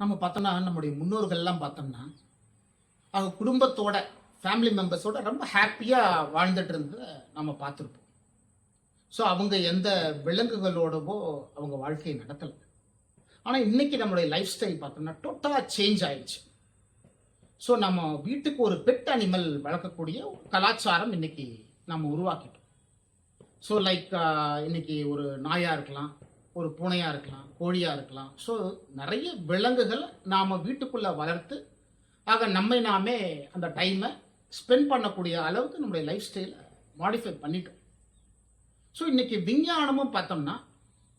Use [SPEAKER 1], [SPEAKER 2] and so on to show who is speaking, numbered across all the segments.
[SPEAKER 1] நம்ம பார்த்தோம்னா நம்முடைய முன்னோர்கள்லாம் பார்த்தோம்னா அவங்க குடும்பத்தோட ஃபேமிலி மெம்பர்ஸோட ரொம்ப ஹாப்பியாக வாழ்ந்துட்டு இருந்ததை நம்ம பார்த்துருப்போம். ஸோ அவங்க எந்த விலங்குகளோடவோ அவங்க வாழ்க்கையை நடத்தலை. ஆனால் இன்னைக்கு நம்மளுடைய லைஃப் ஸ்டைல் பார்த்தோம்னா டோட்டலாக சேஞ்ச் ஆயிடுச்சு. ஸோ நம்ம வீட்டுக்கு ஒரு பெட் அனிமல் வளர்க்கக்கூடிய ஒரு கலாச்சாரம் இன்னைக்கு நம்ம உருவாக்கிட்டோம். ஸோ லைக் இன்னைக்கு ஒரு நாயாக இருக்கலாம். ஒரு பூனையாக இருக்கலாம் கோழியாக இருக்கலாம். ஸோ நிறைய விலங்குகளை நாம் வீட்டுக்குள்ளே வளர்த்து ஆக நம்மை நாமே அந்த டைமை ஸ்பெண்ட் பண்ணக்கூடிய அளவுக்கு நம்முடைய லைஃப் ஸ்டைலை மாடிஃபை பண்ணிட்டோம். ஸோ இன்றைக்கி விஞ்ஞானமும் பார்த்தோம்னா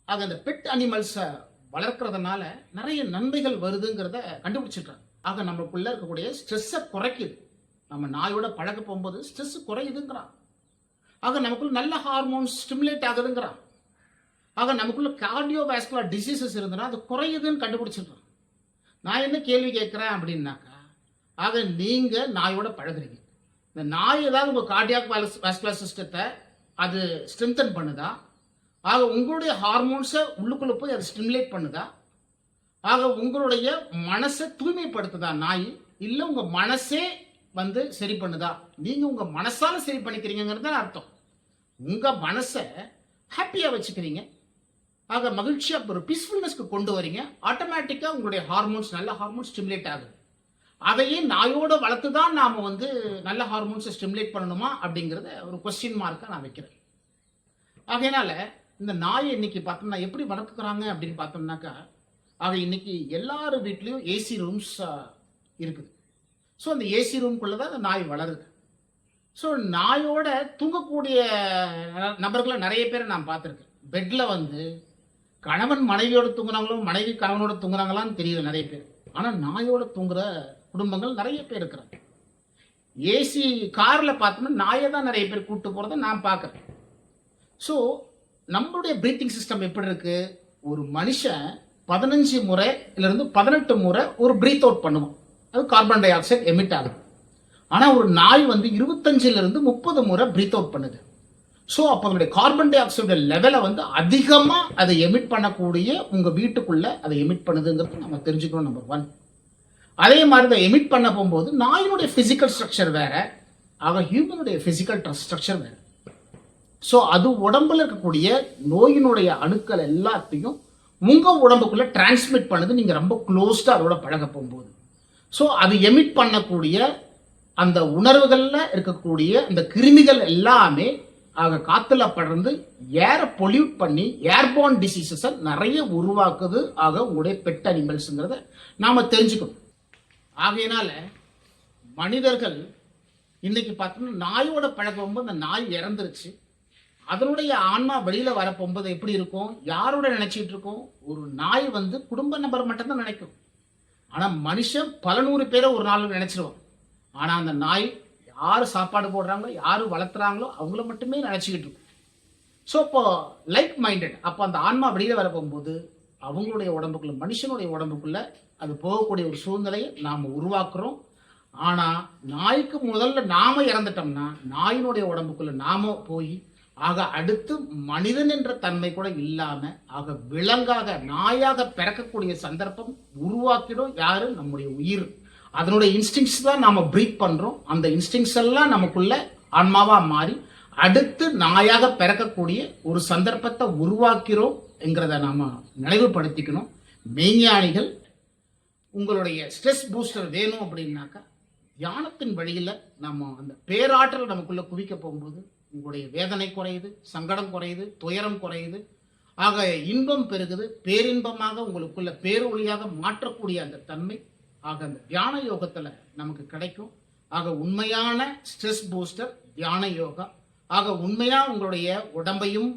[SPEAKER 1] ஆக அந்த பெட் அனிமல்ஸை வளர்க்குறதுனால நிறைய நன்மைகள் வருதுங்கிறத கண்டுபிடிச்சிட்றாங்க ஆக நம்மளுக்குள்ளே இருக்கக்கூடிய ஸ்ட்ரெஸ்ஸை குறைக்குது. நம்ம நாயோட பழக போகும்போது ஸ்ட்ரெஸ் குறையுதுங்கிறான். ஆக நமக்குள்ள நல்ல ஹார்மோன்ஸ் ஸ்டிமுலேட் ஆகுதுங்கிறான். ஆக நமக்குள்ள கார்டியோ வேஸ்குலர் டிசீசஸ் இருந்ததுன்னா அது குறையுதுன்னு கண்டுபிடிச்சிடுறோம் நான் என்ன கேள்வி கேட்குறேன் அப்படின்னாக்கா ஆக நீங்கள் நாயோட பழகுறீங்க. இந்த நாய் ஏதாவது உங்கள் கார்டியாக் வேஸ்குலர் சிஸ்டத்தை அது ஸ்ட்ரென்தன் பண்ணுதா? ஆக உங்களுடைய ஹார்மோன்ஸை உள்ளுக்குள்ளே போய் அதை ஸ்டிமுலேட் பண்ணுதா? ஆக உங்களுடைய மனசை தூய்மைப்படுத்துதா நாய்? இல்லை உங்கள் மனசே வந்து சரி பண்ணுதா? நீங்கள் உங்கள் மனசால் சரி பண்ணிக்கிறீங்கிறது தான் அர்த்தம். உங்கள் மனசை ஹாப்பியாக வச்சுக்கிறீங்க. ஆக மகிழ்ச்சியாக ஒரு பீஸ்ஃபுல்னஸ்க்கு கொண்டு வரீங்க. ஆட்டோமேட்டிக்காக உங்களுடைய ஹார்மோன்ஸ் நல்ல ஹார்மோன்ஸ் ஸ்டிமுலேட் ஆகுது. அதையே நாயோட வளர்த்து தான் நாம் வந்து நல்ல ஹார்மோன்ஸை ஸ்டிமுலேட் பண்ணணுமா அப்படிங்கிறத ஒரு கொஸ்டின் மார்க்காக நான் வைக்கிறேன். ஆகையினால இந்த நாயை இன்னைக்கு பார்த்தோம்னா எப்படி வளர்க்குறாங்க அப்படின்னு பார்த்தோம்னாக்கா ஆக இன்னைக்கு எல்லார் வீட்லேயும் ஏசி ரூம்ஸ் இருக்குது. ஸோ அந்த ஏசி ரூம்குள்ளே தான் அந்த நாய் வளருது. ஸோ நாயோட தூங்கக்கூடிய நபர்களை நிறைய பேரை நான் பார்த்துருக்கேன். பெட்டில் வந்து கணவன் மனைவியோட தூங்குறாங்களோ மனைவி கணவனோட தூங்குறாங்களான்னு தெரியல நிறைய பேர். ஆனால் நாயோட தூங்குற குடும்பங்கள் நிறைய பேர் இருக்கிறாங்க. ஏசி காரில் பார்த்தோம்னா நாயை தான் நிறைய பேர் கூப்பிட்டு போகிறத நான் பார்க்குறேன். ஸோ நம்மளுடைய ப்ரீத்திங் சிஸ்டம் எப்படி இருக்குது ஒரு மனுஷன் பதினஞ்சு முறை பதினெட்டு முறை ஒரு ப்ரீத் அவுட் பண்ணுவோம் அது கார்பன் டை ஆக்சைடு எமிட் ஆகும் ஆனால் ஒரு நாய் வந்து இருபத்தஞ்சிலிருந்து முப்பது முறை ப்ரீத் அவுட் பண்ணுது. ஸோ அப்போ அதனுடைய கார்பன் டை ஆக்சைடு லெவலை வந்து அதிகமாக அதை எமிட் பண்ணக்கூடிய உங்கள் வீட்டுக்குள்ளே அதை எமிட் பண்ணுதுங்கிறது நம்ம தெரிஞ்சுக்கணும் நம்பர் ஒன் அதே மாதிரி அதை எமிட் பண்ண போகும்போது நாயினுடைய ஃபிசிக்கல் ஸ்ட்ரக்சர் வேற ஆக ஹியூமனுடைய ஃபிசிக்கல் ஸ்ட்ரக்சர் வேறு. ஸோ அது உடம்புல இருக்கக்கூடிய நோயினுடைய அணுக்கள் எல்லாத்தையும் உங்கள் உடம்புக்குள்ளே டிரான்ஸ்மிட் பண்ணுது நீங்கள் ரொம்ப க்ளோஸ்டாக அதோட பழக போகும்போது. ஸோ அது எமிட் பண்ணக்கூடிய அந்த உணர்வுகளில் இருக்கக்கூடிய அந்த கிருமிகள் எல்லாமே காத்துல படர்ந்து ஏரை பொல்யூட் பண்ணி ஏர்போன் டிசீசஸை நிறைய உருவாக்குது. ஆக உங்களுடைய பெட் அனிமல்ஸுங்கிறத நாம தெரிஞ்சுக்கணும். ஆகையினால மனிதர்கள் இன்னைக்கு பார்த்தோம்னா நாயோட பழகும்போது அந்த நாய் இறந்துருச்சு. அதனுடைய ஆன்மா வெளியில வர போகும்போது எப்படி இருக்கும்? யாரோட நினைச்சிட்டு இருக்கோம்? ஒரு நாய் வந்து குடும்ப நபர் மட்டும்தான் நினைக்கும். ஆனா மனுஷன் பல நூறு பேரை ஒரு நாள் நினைச்சிருவான். ஆனா அந்த நாய் யார் சாப்பாடு போடுறாங்களோ யார் வளர்த்துறாங்களோ அவங்கள மட்டுமே நினச்சிக்கிட்டு இருக்கும் ஸோ இப்போ லைக் மைண்டட் அப்போ அந்த ஆன்மா வெளியில் வர போகும்போது அவங்களுடைய உடம்புக்குள்ள மனுஷனுடைய உடம்புக்குள்ள அது போகக்கூடிய ஒரு சூழ்நிலையை நாம் உருவாக்குறோம். ஆனால் நாய்க்கு முதல்ல நாம இறந்துட்டோம்னா நாயினுடைய உடம்புக்குள்ள நாம போய் ஆக அடுத்து மனிதன் என்ற தன்மை கூட இல்லாமல் ஆக விலங்காக நாயாக பிறக்கக்கூடிய சந்தர்ப்பம் உருவாக்கிடும் யாரு? நம்முடைய உயிர். அதனுடைய இன்ஸ்டிங்ஸ் தான் நாம பிரீத் பண்றோம். அந்த இன்ஸ்டிங்ஸ் எல்லாம் நமக்குள்ள ஆன்மாவா மாறி அடுத்து நாயாக பிறக்கக்கூடிய ஒரு சந்தர்ப்பத்தை உருவாக்கிறோம் என்கிறத நாம நினைவுபடுத்திக்கணும். மெய்ஞானிகள் உங்களுடைய ஸ்ட்ரெஸ் பூஸ்டர் வேணும் அப்படின்னாக்கா தியானத்தின் வழியில் நம்ம அந்த பேராற்றல் நமக்குள்ள குவிக்க போகும்போது உங்களுடைய வேதனை குறையுது சங்கடம் குறையுது துயரம் குறையுது. ஆக இன்பம் பெருகுது பேரின்பமாக உங்களுக்குள்ள பேரொழியாக மாற்றக்கூடிய அந்த தன்மை ஆக அந்த தியான யோகத்தில் நமக்கு கிடைக்கும். ஆக உண்மையான ஸ்ட்ரெஸ் பூஸ்டர் தியான யோகா. ஆக உண்மையாக உங்களுடைய உடம்பையும்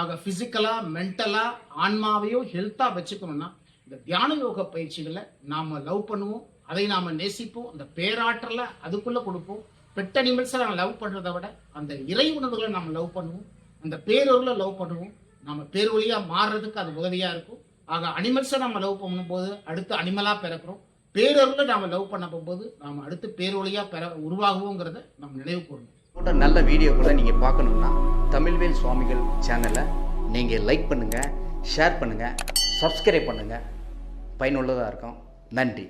[SPEAKER 1] ஆக ஃபிசிக்கலாக மென்டலாக ஆன்மாவையோ ஹெல்த்தாக வச்சுக்கணும்னா இந்த தியான யோக பயிற்சிகளை நாம் லவ் பண்ணுவோம். அதை நாம் நேசிப்போம். அந்த பேராற்றலை அதுக்குள்ளே கொடுப்போம். பெட் அனிமல்ஸை நம்ம லவ் பண்ணுறதை விட அந்த இறை உணர்வுகளை நாம் லவ் பண்ணுவோம். அந்த பேரொருளை லவ் பண்ணுவோம். நம்ம வழியாக மாறுறதுக்கு அது உதவியாக இருக்கும். ஆக அனிமல்ஸை நம்ம லவ் பண்ணும்போது அடுத்து அனிமலாக பிறக்கிறோம். பேரொருளை நாம லவ் பண்ண போகும்போது நாம் அடுத்து பேரொழியாக பெற உருவாகுவோங்கிறத நம்ம நினைவு கூறணும்.
[SPEAKER 2] நல்ல வீடியோக்களை நீங்கள் பார்க்கணுன்னா தமிழ்வேல் சுவாமிகள் சேனலை நீங்கள் லைக் பண்ணுங்கள் ஷேர் பண்ணுங்கள் சப்ஸ்கிரைப் பண்ணுங்கள் பயனுள்ளதாக இருக்கும். நன்றி.